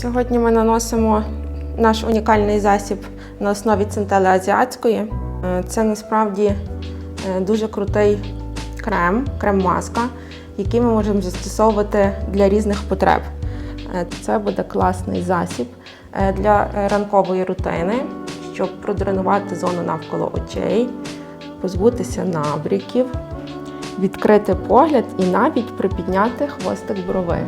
Сьогодні ми наносимо наш унікальний засіб на основі центели азіатської. Е, Це насправді е, дуже крутий крем, крем-маска, який ми можемо застосовувати для різних потреб. Е, Це буде класний засіб для ранкової рутини, щоб продренувати зону навколо очей, позбутися набряків, відкрити погляд і навіть припідняти хвостик брови.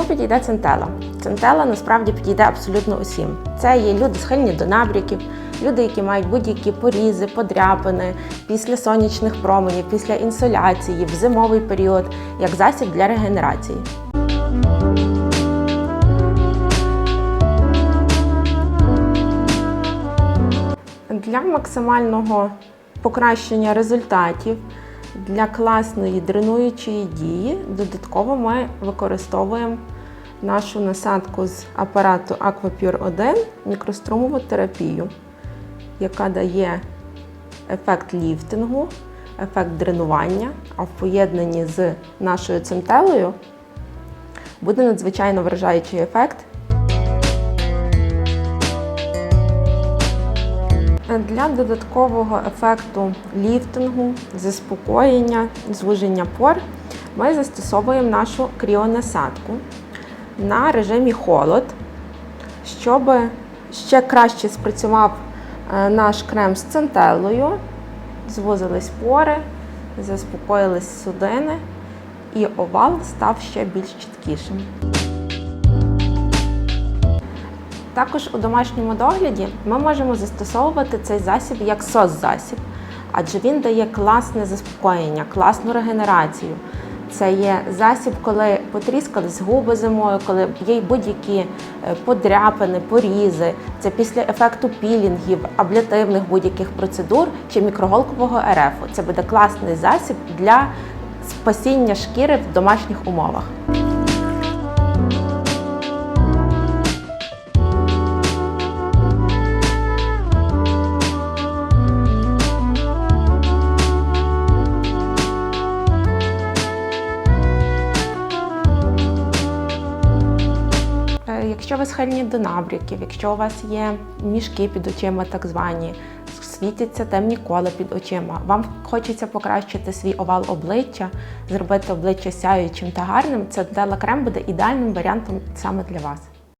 Кому підійде центела? Центела насправді підійде абсолютно усім. Це є люди схильні до набряків, люди, які мають будь-які порізи, подряпини після сонячних променів, після інсоляції, в зимовий період, як засіб для регенерації. Для максимального покращення результатів для класної дренуючої дії додатково ми використовуємо нашу насадку з апарату Aquapure 1 мікрострумову терапію, яка дає ефект ліфтингу, ефект дренування, а в поєднанні з нашою центелею буде надзвичайно вражаючий ефект. Для додаткового ефекту ліфтингу, заспокоєння, звуження пор ми застосовуємо нашу кріонасадку на режимі холод, щоб ще краще спрацював е, наш крем з центелою, звузились пори, заспокоїлись судини і овал став ще більш чіткішим. Також у домашньому догляді ми можемо застосовувати цей засіб як сос-засіб, адже він дає класне заспокоєння, класну регенерацію. Це є засіб, коли потріскались губи зимою, коли є будь-які е, подряпини, порізи. Це після ефекту пілінгів, аблятивних будь-яких процедур чи мікроголкового РФ. Це буде класний засіб для спасіння шкіри в домашніх умовах. Якщо ви схильні до набряків, якщо у вас є мішки під очима, так звані, світяться темні кола під очима, вам хочеться покращити свій овал обличчя, зробити обличчя сяючим та гарним, це делакрем буде ідеальним варіантом саме для вас.